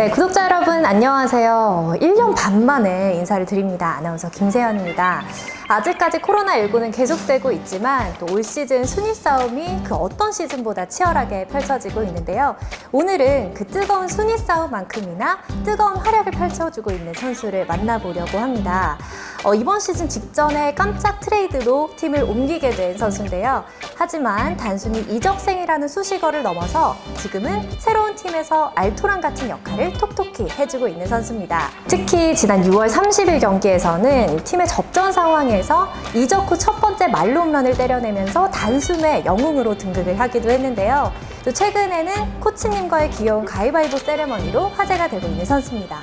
네, 구독자 여러분 안녕하세요. 1년 반 만에 인사를 드립니다. 아나운서 김세연입니다. 아직까지 코로나19는 계속되고 있지만 또 올 시즌 순위 싸움이 그 어떤 시즌보다 치열하게 펼쳐지고 있는데요. 오늘은 그 뜨거운 순위 싸움만큼이나 뜨거운 활약을 펼쳐주고 있는 선수를 만나보려고 합니다. 어, 이번 시즌 직전에 깜짝 트레이드로 팀을 옮기게 된 선수인데요. 하지만 단순히 이적생이라는 수식어를 넘어서 지금은 새로운 팀에서 알토란 같은 역할을 톡톡히 해주고 있는 선수입니다. 특히 지난 6월 30일 경기에서는 팀의 접전 상황에 서 이적 후 첫 번째 말로 홈런을 때려내면서 단숨에 영웅으로 등극을 하기도 했는데요. 또 최근에는 코치님과의 귀여운 가위바위보 세레머니로 화제가 되고 있는 선수입니다.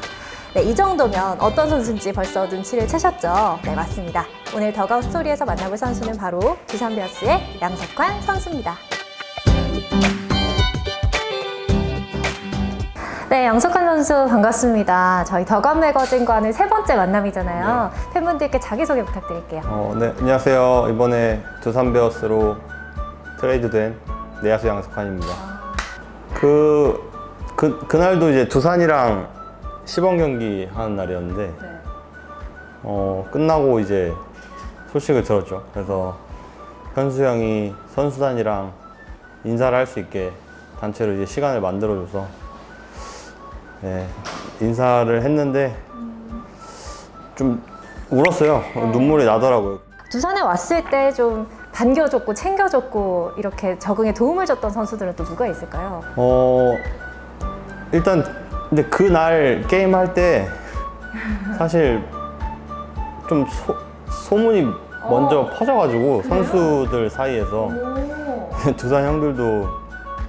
네, 이 정도면 어떤 선수인지 벌써 눈치를 채셨죠? 네, 맞습니다. 오늘 더가우 스토리에서 만나볼 선수는 바로 두산 베어스의 양석환 선수입니다. 네, 양석환 선수 반갑습니다. 저희 더가우 매거진과는 세 번째 만남이잖아요. 팬분들께 자기소개 부탁드릴게요. 어, 네, 안녕하세요. 이번에 두산 베어스로 트레이드된 내야수 양석환입니다. 그, 그, 그날도 이제 두산이랑 시범 경기 하는 날이었는데, 어, 끝나고 이제 소식을 들었죠. 그래서 현수 형이 선수단이랑 인사를 할 수 있게 단체로 이제 시간을 만들어줘서, 네, 인사를 했는데, 좀 울었어요. 눈물이 나더라고요. 두산에 왔을 때 좀 반겨줬고 챙겨줬고 이렇게 적응에 도움을 줬던 선수들은 또 누가 있을까요? 어 일단 근데 그 날 게임 할 때 사실 좀 소, 소문이 먼저 퍼져가지고 선수들 사이에서 두산 형들도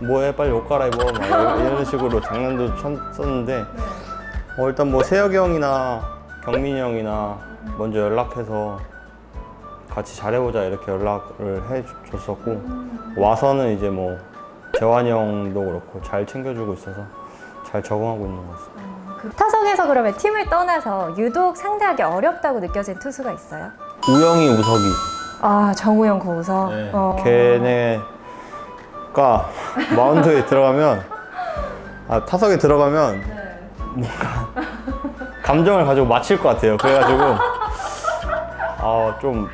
뭐해 빨리 옷 갈아입어 막 이런- 이런 식으로 장난도 쳤었는데 어, 일단 뭐 세혁이 형이나 경민이 형이나 먼저 연락해서 같이 잘해보자 이렇게 연락을 해줬었고 와서는 이제 뭐 재환이 형도 그렇고 잘 챙겨주고 있어서 잘 적응하고 있는 것 같습니다. 타석에서 그러면 팀을 떠나서 유독 상대하기 어렵다고 느껴진 투수가 있어요? 우영이 우석이 아 정우영 고우석. 네. 어. 걔네 가 마운드에 들어가면 아, 타석에 들어가면 뭔가 감정을 가지고 맞힐 것 같아요. 그래가지고 아 좀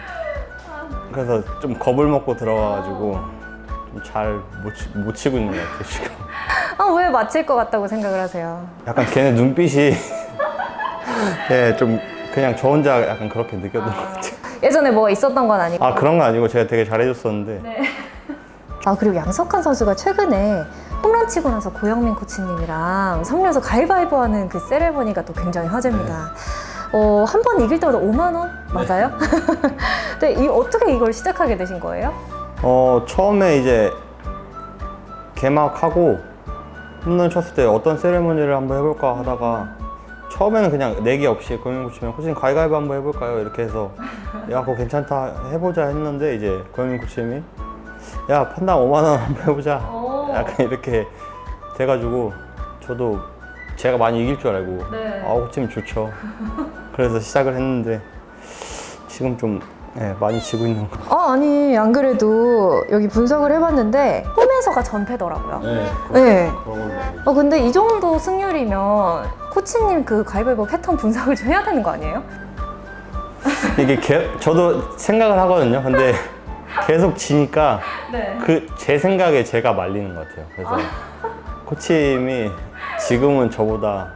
그래서 좀 겁을 먹고 들어가가지고 좀잘못 치고 있는 것 같아요 지금. 아, 왜 맞힐 것 같다고 생각을 하세요? 약간 걔네 눈빛이 예, 좀 그냥 저 혼자 약간 그렇게 느꼈던 것 같아요. 예전에 뭐 있었던 건 아니고. 아 그런 건 아니고 제가 되게 잘해줬었는데 아 그리고 양석환 선수가 최근에 홈런 치고 나서 고영민 코치님이랑 3루에서 가위바위보 하는 그 세레머니가 또 굉장히 화제입니다. 어, 한 번 이길 때마다 5만 원 맞아요? 근데 이 어떻게 이걸 시작하게 되신 거예요? 어 처음에 이제 개막하고 홈런 쳤을 때 어떤 세레머니를 한번 해볼까 하다가 처음에는 그냥 내기 없이 고영민 코치면 코치님 가위가위보 한번 해볼까요? 이렇게 해서 야 그거 괜찮다 해보자 했는데 이제 고영민 코치님이 야 판당 5만 원 한번 해보자 약간 이렇게 돼가지고 저도 제가 많이 이길 줄 알고 네. 아 코치님 좋죠 그래서 시작을 했는데 지금 좀 예, 많이 지고 있는 것 어, 아니 안 그래도 여기 분석을 해봤는데 홈에서가 전패더라고요. 네. 네. 그런 걸로 어 근데 이 정도 승률이면 코치님 그 가위바위보 패턴 분석을 좀 해야 되는 거 아니에요? 이게 개- 저도 생각을 하거든요. 근데 계속 지니까 네. 그 제 생각에 제가 말리는 것 같아요. 그래서 코치님이 지금은 저보다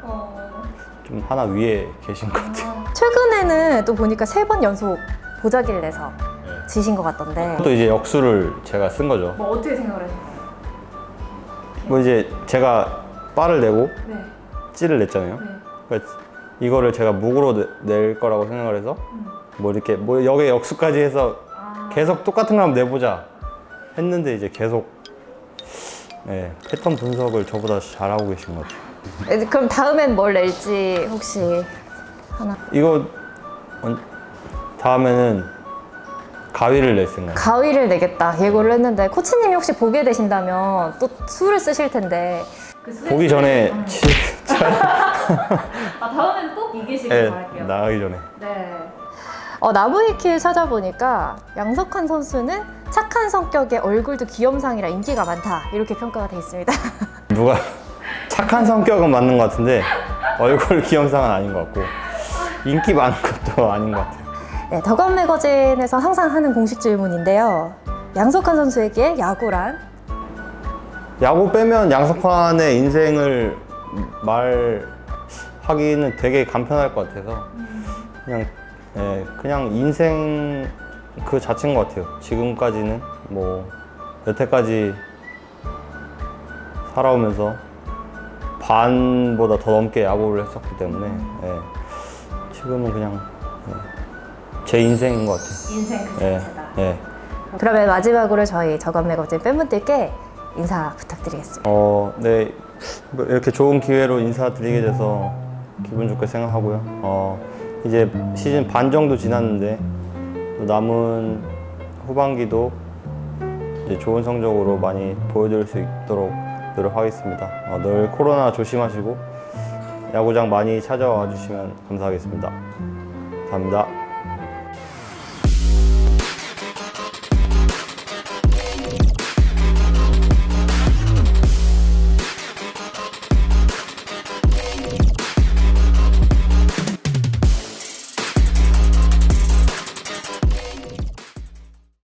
좀 하나 위에 계신 것 같아요. 최근에는 또 보니까 세 번 연속 보자기를 내서 지신 것 같던데. 또 이제 역수를 제가 쓴 거죠. 뭐 어떻게 생각을 하세요? 뭐 이제 제가 빠를 내고 네. 찌를 냈잖아요. 그러니까 이거를 제가 무구로 내- 낼 거라고 생각을 해서 뭐 이렇게 뭐 여기 역수까지 해서 계속 똑같은 거 한번 내보자 했는데 이제 계속 네, 패턴 분석을 저보다 잘하고 계신 것 같아요. 그럼 다음엔 뭘 낼지 혹시 하나. 이거 언- 다음에는 가위를 낼 생각. 가위를 내겠다 예고를 했는데 코치님이 혹시 보게 되신다면 또 수를 쓰실 텐데. 보기 전에 치, 아 다음엔 꼭 이기시길 네, 나가기 전에. 네. 어, 나무위키를 찾아보니까 양석환 선수는 착한 성격에 얼굴도 귀염상이라 인기가 많다 이렇게 평가가 되어 있습니다. 누가 착한 성격은 맞는 것 같은데 얼굴 귀염상은 아닌 것 같고 인기 많은 것도 아닌 것 같아요. 네, 더건 매거진에서 항상 하는 공식 질문인데요. 양석환 선수에게 야구란? 야구 빼면 양석환의 인생을 말하기는 되게 간편할 것 같아서 그냥 예, 그냥 인생 그 자체인 것 같아요. 지금까지는 뭐 여태까지 살아오면서 반보다 더 넘게 야구를 했었기 때문에 예, 지금은 그냥 예, 제 인생인 것 같아요. 인생 그 예, 예. 그러면 마지막으로 저희 저건 매거진 팬분들께 인사 부탁드리겠습니다. 어, 네. 뭐 이렇게 좋은 기회로 인사드리게 돼서 기분 좋게 생각하고요. 어, 이제 시즌 반 정도 지났는데 또 남은 후반기도 좋은 성적으로 많이 보여드릴 수 있도록 노력하겠습니다. 어, 늘 코로나 조심하시고 야구장 많이 찾아와 주시면 감사하겠습니다. 감사합니다.